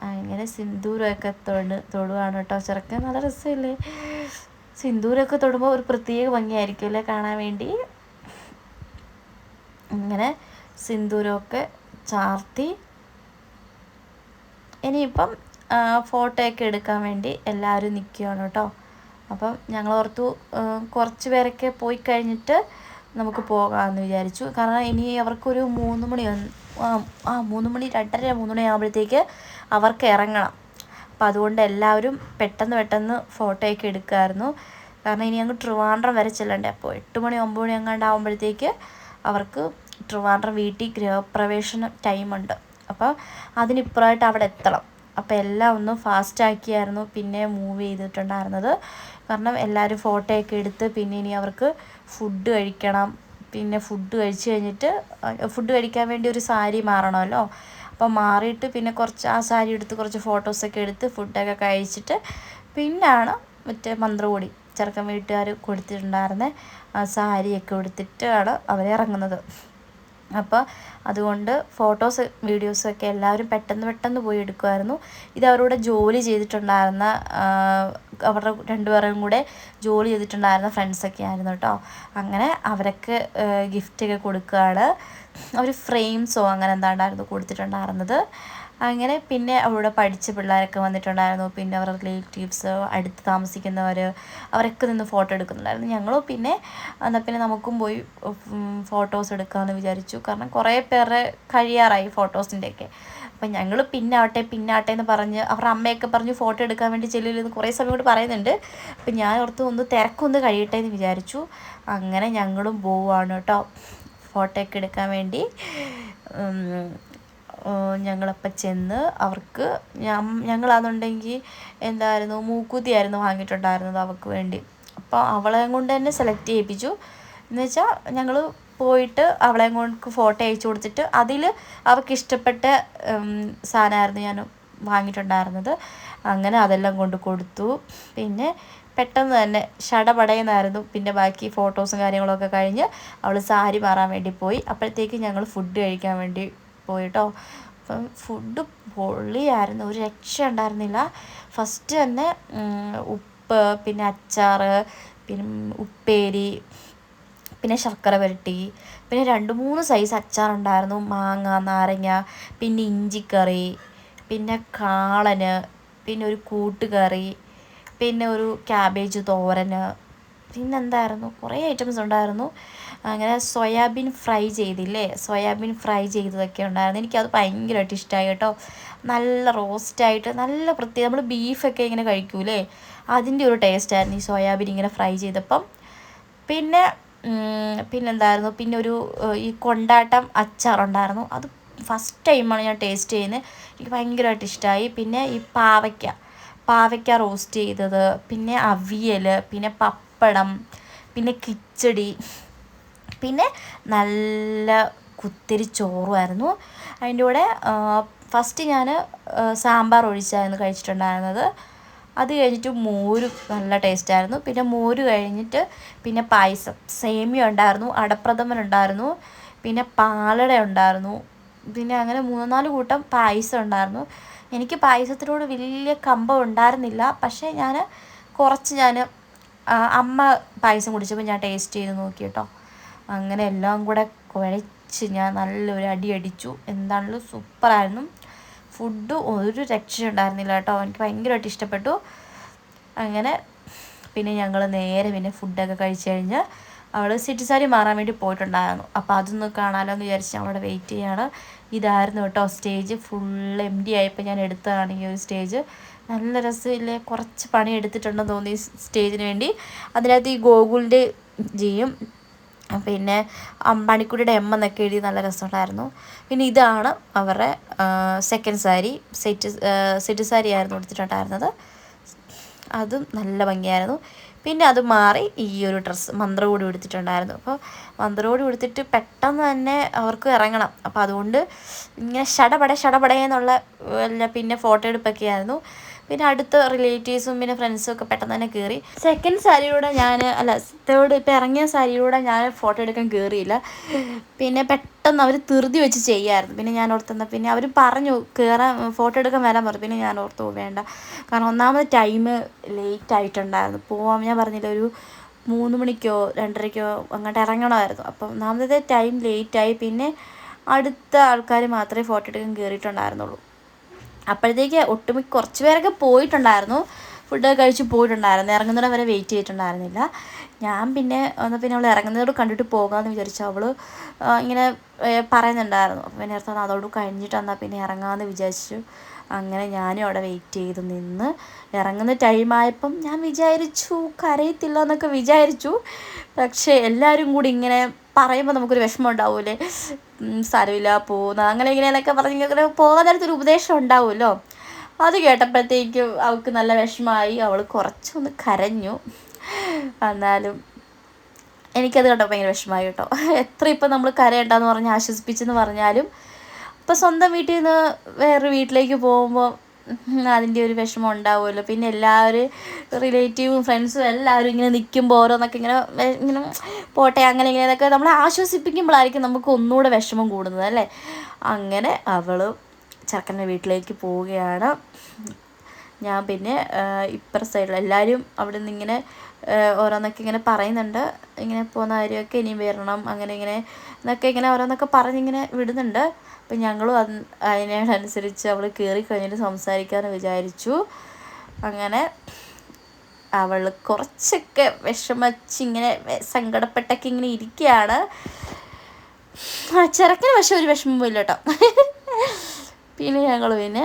A: അങ്ങനെ സിന്ദൂരമൊക്കെ തൊട് തൊടുകയാണ് കേട്ടോ. ചെറുക്കൻ നല്ല രസമില്ലേ? സിന്ദൂരമൊക്കെ തൊടുമ്പോൾ ഒരു പ്രത്യേക ഭംഗിയായിരിക്കും അല്ലേ കാണാൻ വേണ്ടി? ഇങ്ങനെ സിന്ദൂരമൊക്കെ ചാർത്തി. ഇനിയിപ്പം ഫോട്ടോയൊക്കെ എടുക്കാൻ വേണ്ടി എല്ലാവരും നിൽക്കുകയാണ് കേട്ടോ. അപ്പം ഞങ്ങൾ ഓർത്തു കുറച്ച് പേരൊക്കെ പോയി കഴിഞ്ഞിട്ട് നമുക്ക് പോകാമെന്ന് വിചാരിച്ചു. കാരണം ഇനി അവർക്കൊരു മൂന്ന് മണി ആ മൂന്ന് മണി രണ്ടര മൂന്ന് മണി ആകുമ്പോഴത്തേക്ക് അവർക്ക് ഇറങ്ങണം. അപ്പം അതുകൊണ്ട് എല്ലാവരും പെട്ടെന്ന് പെട്ടെന്ന് ഫോട്ടോയൊക്കെ എടുക്കുമായിരുന്നു. കാരണം ഇനി ഞങ്ങൾ ട്രിവാൻഡ്രം വരെ ചെല്ലണ്ടേ. അപ്പോൾ എട്ട് മണി ഒമ്പത് മണി എങ്ങാണ്ട് ആകുമ്പോഴത്തേക്ക് അവർക്ക് ട്രിവാൻഡ്രം വീട്ടിൽ ഗൃഹപ്രവേശന ടൈമുണ്ട്. അപ്പോൾ അതിനിപ്പുറമായിട്ട് അവിടെ എത്തണം. അപ്പോൾ എല്ലാം ഒന്ന് ഫാസ്റ്റ് ആക്കിയായിരുന്നു. പിന്നെ മൂവ് ചെയ്തിട്ടുണ്ടായിരുന്നത്. കാരണം എല്ലാവരും ഫോട്ടോയൊക്കെ എടുത്ത് പിന്നെ ഇനി അവർക്ക് ഫുഡ് കഴിക്കണം. പിന്നെ ഫുഡ് കഴിച്ച് കഴിഞ്ഞിട്ട് ഫുഡ് കഴിക്കാൻ വേണ്ടി ഒരു സാരി മാറണമല്ലോ. അപ്പോൾ മാറിയിട്ട് പിന്നെ കുറച്ച് ആ സാരി എടുത്ത് കുറച്ച് ഫോട്ടോസൊക്കെ എടുത്ത് ഫുഡൊക്കെ കഴിച്ചിട്ട് പിന്നാണ് മറ്റേ മന്ത്രകോടി ചെറുക്കൻ വീട്ടുകാർ ആ സാരിയൊക്കെ ഉടുത്തിട്ടാണ് അവരിറങ്ങുന്നത് അപ്പോൾ അതുകൊണ്ട് ഫോട്ടോസ് വീഡിയോസൊക്കെ എല്ലാവരും പെട്ടെന്ന് പെട്ടെന്ന് പോയി എടുക്കുമായിരുന്നു. ഇത് അവരുടെ ജോലി ചെയ്തിട്ടുണ്ടായിരുന്ന അവരുടെ രണ്ടുപേരും കൂടെ ജോലി ചെയ്തിട്ടുണ്ടായിരുന്ന ഫ്രണ്ട്സൊക്കെ ആയിരുന്നു കേട്ടോ അങ്ങനെ അവരൊക്കെ ഗിഫ്റ്റൊക്കെ കൊടുക്കുകയാണ്. അവർ ഫ്രെയിംസോ അങ്ങനെ എന്താണ്ടായിരുന്നു കൊടുത്തിട്ടുണ്ടായിരുന്നത്. അങ്ങനെ പിന്നെ അവിടെ പഠിച്ച പിള്ളേരൊക്കെ വന്നിട്ടുണ്ടായിരുന്നു. പിന്നെ അവരുടെ റിലേറ്റീവ്സ് അടുത്ത് താമസിക്കുന്നവർ അവരൊക്കെ നിന്ന് ഫോട്ടോ എടുക്കുന്നുണ്ടായിരുന്നു. ഞങ്ങൾ പിന്നെ എന്നാൽ പിന്നെ നമുക്കും പോയി ഫോട്ടോസ് എടുക്കാമെന്ന് വിചാരിച്ചു. കാരണം കുറേ പേരുടെ കഴിയാറായി ഫോട്ടോസിന്റെയൊക്കെ അപ്പം ഞങ്ങൾ പിന്നാവട്ടെ പിന്നാട്ടെ എന്ന് പറഞ്ഞ് അവരുടെ അമ്മയൊക്കെ പറഞ്ഞ് ഫോട്ടോ എടുക്കാൻ വേണ്ടി ചെല്ലില്ലെന്ന് കുറേ സമയം കൊണ്ട് പറയുന്നുണ്ട്. അപ്പം ഞാൻ ഓർത്ത് ഒന്ന് തിരക്കൊന്ന് കഴിയട്ടെ എന്ന് വിചാരിച്ചു. അങ്ങനെ ഞങ്ങളും പോവുകയാണ് കേട്ടോ. ഫോട്ടോ ഒക്കെ എടുക്കാൻ വേണ്ടി. ഞങ്ങളപ്പം ചെന്ന് അവർക്ക് ഞങ്ങളാണെന്നുണ്ടെങ്കിൽ എന്തായിരുന്നു മൂക്കുത്തിയായിരുന്നു വാങ്ങിയിട്ടുണ്ടായിരുന്നത് അവൾക്ക് വേണ്ടി. അപ്പോൾ അവളെ കൊണ്ട് തന്നെ സെലക്ട് ചെയ്യിപ്പിച്ചു. എന്ന് വെച്ചാൽ ഞങ്ങൾ പോയിട്ട് അവളെ കൊണ്ട് ഫോട്ടോ അയച്ചു കൊടുത്തിട്ട് അതിൽ അവൾക്ക് ഇഷ്ടപ്പെട്ട സാധനമായിരുന്നു ഞാൻ വാങ്ങിയിട്ടുണ്ടായിരുന്നത്. അങ്ങനെ അതെല്ലാം കൊണ്ട് കൊടുത്തു. പിന്നെ പെട്ടെന്ന് തന്നെ ഷടപടയെന്നായിരുന്നു. പിന്നെ ബാക്കി ഫോട്ടോസും കാര്യങ്ങളൊക്കെ കഴിഞ്ഞ് അവൾ സാരി മാറാൻ വേണ്ടി പോയി. അപ്പോഴത്തേക്ക് ഞങ്ങൾ ഫുഡ് കഴിക്കാൻ വേണ്ടി പോയിട്ടോ. അപ്പം ഫുഡ് പൊള്ളിയായിരുന്നു. ഒരു രക്ഷ ഉണ്ടായിരുന്നില്ല. ഫസ്റ്റ് തന്നെ ഉപ്പ് പിന്നെ അച്ചാർ പിന്നെ ഉപ്പേരി പിന്നെ ശർക്കര പുരട്ടി. പിന്നെ രണ്ട് മൂന്ന് സൈസ് അച്ചാറുണ്ടായിരുന്നു മാങ്ങ നാരങ്ങ പിന്നെ ഇഞ്ചിക്കറി പിന്നെ കാളന് പിന്നെ ഒരു കൂട്ടുകറി പിന്നെ ഒരു ക്യാബേജ് തോരന് പിന്നെന്തായിരുന്നു കുറേ ഐറ്റംസ് ഉണ്ടായിരുന്നു. അങ്ങനെ സോയാബീൻ ഫ്രൈ ചെയ്തില്ലേ? സോയാബീൻ ഫ്രൈ ചെയ്തതൊക്കെ ഉണ്ടായിരുന്നു. എനിക്കത് ഭയങ്കരമായിട്ട് ഇഷ്ടമായി കേട്ടോ. നല്ല റോസ്റ്റായിട്ട് നല്ല പ്രത്യേകം നമ്മൾ ബീഫൊക്കെ ഇങ്ങനെ കഴിക്കൂലേ? അതിന്റെ ഒരു ടേസ്റ്റായിരുന്നു ഈ സോയാബീൻ ഇങ്ങനെ ഫ്രൈ ചെയ്തപ്പം. പിന്നെ പിന്നെന്തായിരുന്നു? പിന്നെ ഒരു ഈ കൊണ്ടാട്ടം അച്ചാറുണ്ടായിരുന്നു. അത് ഫസ്റ്റ് ടൈമാണ് ഞാൻ ടേസ്റ്റ് ചെയ്യുന്നത് എനിക്ക് ഭയങ്കരമായിട്ട് ഇഷ്ടമായി പിന്നെ ഈ പാവയ്ക്ക. പാവയ്ക്ക റോസ്റ്റ് ചെയ്തത്. പിന്നെ അവിയൽ പിന്നെ പപ്പടം. പിന്നെ കിച്ചടി. പിന്നെ നല്ല കുത്തിരി ചോറുമായിരുന്നു. അതിന്റെ കൂടെ ഫസ്റ്റ് ഞാൻ സാമ്പാർ ഒഴിച്ചായിരുന്നു കഴിച്ചിട്ടുണ്ടായിരുന്നത്. അത് കഴിഞ്ഞിട്ട് മോര് നല്ല ടേസ്റ്റായിരുന്നു പിന്നെ മോര് കഴിഞ്ഞിട്ട് പിന്നെ പായസം. സേമിയ ഉണ്ടായിരുന്നു അടപ്രഥമൻ ഉണ്ടായിരുന്നു പിന്നെ പാലട ഉണ്ടായിരുന്നു. പിന്നെ അങ്ങനെ മൂന്നാൽ കൂട്ടം പായസം ഉണ്ടായിരുന്നു. എനിക്ക് പായസത്തിനോട് വലിയ കമ്പം ഉണ്ടായിരുന്നില്ല. പക്ഷേ ഞാൻ കുറച്ച് ഞാൻ അമ്മ പായസം കുടിച്ചപ്പോൾ ഞാൻ ടേസ്റ്റ് ചെയ്ത് നോക്കി കേട്ടോ. അങ്ങനെ എല്ലാം കൂടെ കുഴച്ച് ഞാൻ നല്ലൊരു അടി അടിച്ചു. എന്താണെങ്കിലും സൂപ്പറായിരുന്നു. ഫുഡ് ഒരു രക്ഷ ഉണ്ടായിരുന്നില്ല കേട്ടോ. എനിക്ക് ഭയങ്കരമായിട്ട് ഇഷ്ടപ്പെട്ടു. അങ്ങനെ പിന്നെ ഞങ്ങൾ നേരെ പിന്നെ ഫുഡൊക്കെ കഴിച്ച് കഴിഞ്ഞ് അവൾ സിറ്റി സാരി മാറാൻ വേണ്ടി പോയിട്ടുണ്ടായിരുന്നു. അപ്പോൾ അതൊന്ന് കാണാമല്ലോ എന്ന് വിചാരിച്ച് അവിടെ വെയിറ്റ് ചെയ്യാണ്. ഇതായിരുന്നു കേട്ടോ സ്റ്റേജ് ഫുൾ എം ഡി ആയപ്പോൾ ഞാൻ എടുത്തതാണ് ഈ ഒരു സ്റ്റേജ് നല്ല രസമില്ലേ? കുറച്ച് പണി എടുത്തിട്ടുണ്ടെന്ന് തോന്നി സ്റ്റേജിന് വേണ്ടി. അതിനകത്ത് ഈ ഗോകുലിന്റെ ജിയും പിന്നെ മണിക്കുടിയുടെ എം എന്നൊക്കെ എഴുതി നല്ല രസമുണ്ടായിരുന്നു. പിന്നെ ഇതാണ് അവരുടെ second sari set set sari ആയിരുന്നു എടുത്തിട്ടുണ്ടായിരുന്നത് അതും നല്ല ഭംഗിയായിരുന്നു. പിന്നെ അത് മാറി ഈ ഒരു ഡ്രസ്സ് മന്ത്രകോടി എടുത്തിട്ടുണ്ടായിരുന്നു അപ്പോൾ മന്ത്രകോടി എടുത്തിട്ട് പെട്ടെന്ന് തന്നെ അവർക്ക് ഇറങ്ങണം. അപ്പോൾ അതുകൊണ്ട് ഇങ്ങനെ ഷടപട ഷടപട എന്നുള്ള പിന്നെ ഫോട്ടോ എടുപ്പൊക്കെ ആയിരുന്നു. പിന്നെ അടുത്ത റിലേറ്റീവ്സും പിന്നെ ഫ്രണ്ട്സും ഒക്കെ പെട്ടെന്ന് തന്നെ കയറി സെക്കൻഡ് സാരിയിലൂടെ ഞാൻ അല്ല തേർഡ് ഇപ്പം ഇറങ്ങിയ സാരിയിലൂടെ ഞാൻ ഫോട്ടോ എടുക്കാൻ കയറിയില്ല പിന്നെ പെട്ടെന്ന് അവർ ധൃതി വെച്ച് ചെയ്യായിരുന്നു. പിന്നെ ഞാൻ ഓർത്തുന്ന പിന്നെ അവർ പറഞ്ഞു കയറാൻ ഫോട്ടോ എടുക്കാൻ വരാൻ പറഞ്ഞു. പിന്നെ ഞാൻ ഓർത്തു വേണ്ട. കാരണം ഒന്നാമത് ടൈം ലേറ്റ് ആയിട്ടുണ്ടായിരുന്നു. പോവാൻ ഞാൻ പറഞ്ഞില്ല ഒരു മൂന്ന് മണിക്കോ രണ്ടരയ്ക്കോ അങ്ങോട്ട് ഇറങ്ങണമായിരുന്നു. അപ്പം ഒന്നാമത് ടൈം ലേറ്റായി പിന്നെ അടുത്ത ആൾക്കാർ മാത്രമേ ഫോട്ടോ എടുക്കാൻ കയറിയിട്ടുണ്ടായിരുന്നുള്ളൂ അപ്പോഴത്തേക്ക് ഒട്ടുമിക്ക കുറച്ച് പേരൊക്കെ പോയിട്ടുണ്ടായിരുന്നു. ഫുഡ് കഴിച്ച് പോയിട്ടുണ്ടായിരുന്നു. ഇറങ്ങുന്നിടം വരെ വെയിറ്റ് ചെയ്തിട്ടുണ്ടായിരുന്നില്ല. ഞാൻ പിന്നെ ഒന്ന് പിന്നെ അവൾ ഇറങ്ങുന്നതോട് കണ്ടിട്ട് പോകാമെന്ന് വിചാരിച്ചു അവൾ ഇങ്ങനെ പറയുന്നുണ്ടായിരുന്നു. അപ്പോൾ പിന്നെ അടുത്ത അതോട് കഴിഞ്ഞിട്ട് എന്നാൽ പിന്നെ ഇറങ്ങാമെന്ന് വിചാരിച്ചു. അങ്ങനെ ഞാനും അവിടെ വെയിറ്റ് ചെയ്ത് നിന്ന്. ഇറങ്ങുന്ന ടൈമായപ്പം ഞാൻ വിചാരിച്ചു കരയത്തില്ല എന്നൊക്കെ വിചാരിച്ചു. പക്ഷേ എല്ലാവരും കൂടി ഇങ്ങനെ പറയുമ്പോൾ നമുക്കൊരു വിഷമം ഉണ്ടാവൂലേ? സാരമില്ല പോകുന്ന അങ്ങനെ ഇങ്ങനെയെന്നൊക്കെ പറഞ്ഞ് ഇങ്ങനെ പോകാൻ നേരത്തൊരു ഉപദേശം ഉണ്ടാവുമല്ലോ. അത് കേട്ടപ്പോഴത്തേക്കും അവൾക്ക് നല്ല വിഷമമായി. അവൾ കുറച്ചൊന്ന് കരഞ്ഞു. എന്നാലും എനിക്കത് കണ്ടപ്പോൾ ഭയങ്കര വിഷമമായി കേട്ടോ. എത്ര ഇപ്പം നമ്മൾ കരയണ്ടെന്ന് പറഞ്ഞ് ആശ്വസിപ്പിച്ചെന്ന് പറഞ്ഞാലും ഇപ്പം സ്വന്തം വീട്ടിൽ നിന്ന് വേറൊരു വീട്ടിലേക്ക് പോകുമ്പോൾ അതിന്റെ ഒരു വിഷമം ഉണ്ടാവുമല്ലോ. പിന്നെ എല്ലാവരും റിലേറ്റീവും ഫ്രണ്ട്സും എല്ലാവരും ഇങ്ങനെ നിൽക്കുമ്പോൾ ഓരോന്നൊക്കെ ഇങ്ങനെ ഇങ്ങനെ പോട്ടെ അങ്ങനെ ഇങ്ങനെയൊക്കെ നമ്മളെ ആശ്വസിപ്പിക്കുമ്പോഴായിരിക്കും നമുക്ക് ഒന്നുകൂടെ വിഷമം കൂടുന്നത് അല്ലേ? അങ്ങനെ അവൾ ചെറുക്കന്റെ വീട്ടിലേക്ക് പോവുകയാണ്. ഞാൻ പിന്നെ ഇപ്പുറ സൈഡിൽ എല്ലാവരും അവിടെ നിന്ന് ഇങ്ങനെ ഓരോന്നൊക്കെ ഇങ്ങനെ പറയുന്നുണ്ട്. ഇങ്ങനെ പോകുന്ന കാര്യമൊക്കെ ഇനിയും വരണം. അങ്ങനെ ഇങ്ങനെ എന്നൊക്കെ ഇങ്ങനെ ഓരോന്നൊക്കെ പറഞ്ഞിങ്ങനെ വിടുന്നുണ്ട്. അപ്പം ഞങ്ങളും അത് അതിനനുസരിച്ച് അവൾ കയറി കഴിഞ്ഞിട്ട് സംസാരിക്കാമെന്ന് വിചാരിച്ചു. അങ്ങനെ അവൾ കുറച്ചൊക്കെ വിഷമിച്ചിങ്ങനെ സങ്കടപ്പെട്ടൊക്കെ ഇങ്ങനെ ഇരിക്കുകയാണ് ചെറുക്കന് പക്ഷെ ഒരു വിഷമവും ഇല്ല കേട്ടോ. [LAUGHS] പിന്നെ ഞങ്ങൾ പിന്നെ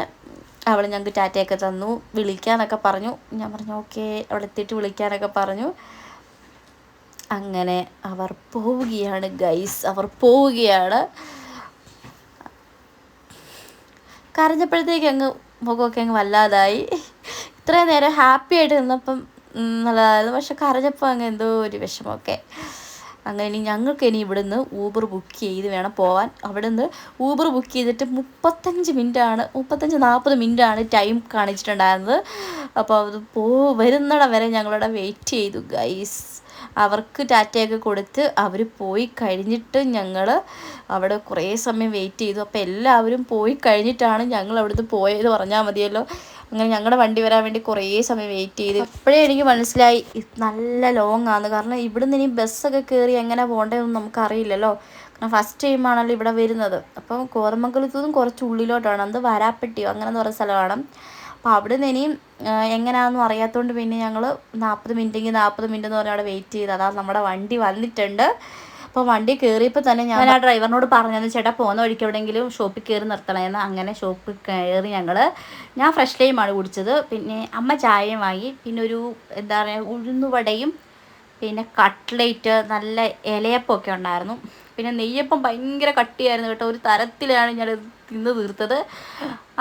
A: അവൾ ഞങ്ങൾക്ക് ടാറ്റയൊക്കെ തന്നു. വിളിക്കാനൊക്കെ പറഞ്ഞു. ഞാൻ പറഞ്ഞു ഓക്കെ. അവിടെ എത്തിയിട്ട് വിളിക്കാനൊക്കെ പറഞ്ഞു. അങ്ങനെ അവർ പോവുകയാണ് ഗൈസ്. അവർ പോവുകയാണ്. കരഞ്ഞപ്പോഴത്തേക്ക് അങ്ങ് മുഖമൊക്കെ അങ്ങ് വല്ലാതായി. ഇത്രയും നേരം ഹാപ്പി ആയിട്ട് നിന്നപ്പം നല്ലതായിരുന്നു. പക്ഷെ കരഞ്ഞപ്പോൾ അങ്ങ് എന്തോ ഒരു വിഷമമൊക്കെ. അങ്ങനെ ഇനി ഞങ്ങൾക്ക് ഇനി ഇവിടുന്ന് ഊബർ ബുക്ക് ചെയ്ത് വേണം പോകാൻ അവിടെ നിന്ന് ഊബർ ബുക്ക് ചെയ്തിട്ട് മുപ്പത്തഞ്ച് മിനിറ്റാണ് മുപ്പത്തഞ്ച് നാൽപ്പത് മിനിറ്റാണ് ടൈം കാണിച്ചിട്ടുണ്ടായിരുന്നത്. അപ്പോൾ അത് പോ വരുന്നിടം വരെ ഞങ്ങളവിടെ വെയിറ്റ് ചെയ്തു ഗൈസ് അവർക്ക് ടാറ്റയൊക്കെ കൊടുത്ത് അവർ പോയി കഴിഞ്ഞിട്ട് ഞങ്ങൾ അവിടെ കുറേ സമയം വെയിറ്റ് ചെയ്തു. അപ്പോൾ എല്ലാവരും പോയി കഴിഞ്ഞിട്ടാണ് ഞങ്ങൾ അവിടുന്ന് പോയത് പറഞ്ഞാൽ മതിയല്ലോ. അങ്ങനെ ഞങ്ങളുടെ വണ്ടി വരാൻ വേണ്ടി കുറേ സമയം വെയിറ്റ് ചെയ്ത്. അപ്പോഴേ എനിക്ക് മനസ്സിലായി നല്ല ലോങ് ആണ്. കാരണം ഇവിടുന്ന് ഇനി ബസ്സൊക്കെ കയറി എങ്ങനെ പോകേണ്ടതെന്ന് നമുക്കറിയില്ലല്ലോ. കാരണം ഫസ്റ്റ് ടൈമാണല്ലോ ഇവിടെ വരുന്നത്. അപ്പം കോതമംഗലത്തു നിന്നും കുറച്ച് ഉള്ളിലോട്ടാണ്. അത് വരാപ്പെട്ടിയോ അങ്ങനെ എന്ന് പറയുന്ന സ്ഥലമാണ്. അപ്പോൾ അവിടെ നിന്ന് ഇനിയും എങ്ങനെയാണെന്നും അറിയാത്തതുകൊണ്ട് പിന്നെ ഞങ്ങൾ നാൽപ്പത് മിനിറ്റെങ്കിൽ നാൽപ്പത് മിനിറ്റ് എന്ന് പറഞ്ഞാൽ അവിടെ വെയിറ്റ് ചെയ്ത്. അതാ നമ്മുടെ വണ്ടി വന്നിട്ടുണ്ട്. അപ്പോൾ വണ്ടി കയറിയപ്പോൾ തന്നെ ഞാൻ ആ ഡ്രൈവറിനോട് പറഞ്ഞു ചേട്ടാ പോകുന്ന വഴിക്ക് എവിടെയെങ്കിലും ഷോപ്പിൽ കയറി നിർത്തണമെന്ന് അങ്ങനെ ഷോപ്പിൽ കയറി ഞങ്ങൾ ഞാൻ ഫ്രഷ് ലൈമാണ് കുടിച്ചത്. പിന്നെ അമ്മ ചായയും വാങ്ങി. പിന്നെ ഒരു എന്താ പറയുക ഉഴുന്നുവടയും പിന്നെ കട്ട്ലേറ്റ് നല്ല ഇലയപ്പമൊക്കെ ഉണ്ടായിരുന്നു. പിന്നെ നെയ്യപ്പം ഭയങ്കര കട്ടിയായിരുന്നു കേട്ടോ. ഒരു തരത്തിലാണ് ഞാൻ തിന്ന് തീർത്തത്.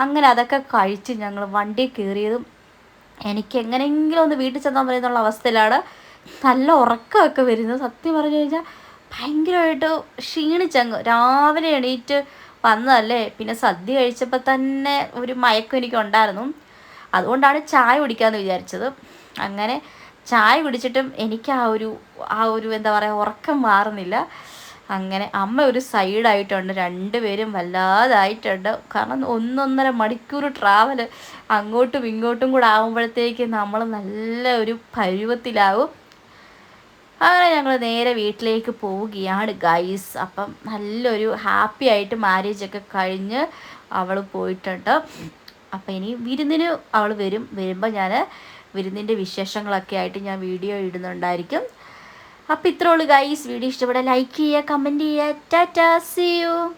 A: അങ്ങനെ അതൊക്കെ കഴിച്ച് ഞങ്ങൾ വണ്ടി കയറിയതും എനിക്ക് എങ്ങനെയെങ്കിലും ഒന്ന് വീട്ടിൽ ചെന്നാൽ എന്നുള്ള അവസ്ഥയിലാണ്. നല്ല ഉറക്കമൊക്കെ വരുന്നത്. സത്യം പറഞ്ഞു കഴിഞ്ഞാൽ ഭയങ്കരമായിട്ട് ക്ഷീണിച്ചങ്ങ് രാവിലെ എണീറ്റ് വന്നതല്ലേ പിന്നെ സദ്യ കഴിച്ചപ്പോൾ തന്നെ ഒരു മയക്കം എനിക്ക് ഉണ്ടായിരുന്നു അതുകൊണ്ടാണ് ചായ കുടിക്കാമെന്ന് വിചാരിച്ചത്. അങ്ങനെ ചായ കുടിച്ചിട്ടും എനിക്ക് ആ ഒരു ആ ഒരു എന്താ പറയുക ഉറക്കം മാറുന്നില്ല. അങ്ങനെ അമ്മ ഒരു സൈഡായിട്ടുണ്ട്. രണ്ടുപേരും വല്ലാതായിട്ടുണ്ട്. കാരണം ഒന്നൊന്നര മണിക്കൂർ ട്രാവൽ അങ്ങോട്ടും ഇങ്ങോട്ടും കൂടെ ആകുമ്പോഴത്തേക്ക് നമ്മൾ നല്ല ഒരു പരുവത്തിലാവും. അങ്ങനെ ഞങ്ങൾ നേരെ വീട്ടിലേക്ക് പോവുകയാണ് ഗൈസ് അപ്പം നല്ലൊരു ഹാപ്പി ആയിട്ട് മാരേജ് ഒക്കെ കഴിഞ്ഞ് അവൾ പോയിട്ടുണ്ട്. അപ്പം ഇനി വിരുന്നിന് അവൾ വരും. വരുമ്പോൾ ഞാൻ വിരുന്നിന്റെ വിശേഷങ്ങളൊക്കെ ആയിട്ട് ഞാൻ വീഡിയോ ഇടുന്നുണ്ടായിരിക്കും. അപ്പം ഇത്രയുള്ളൂ ഗൈസ് വീഡിയോ ഇഷ്ടപ്പെടാൻ ലൈക്ക് ചെയ്യുക കമന്റ് ചെയ്യുക. Tata see you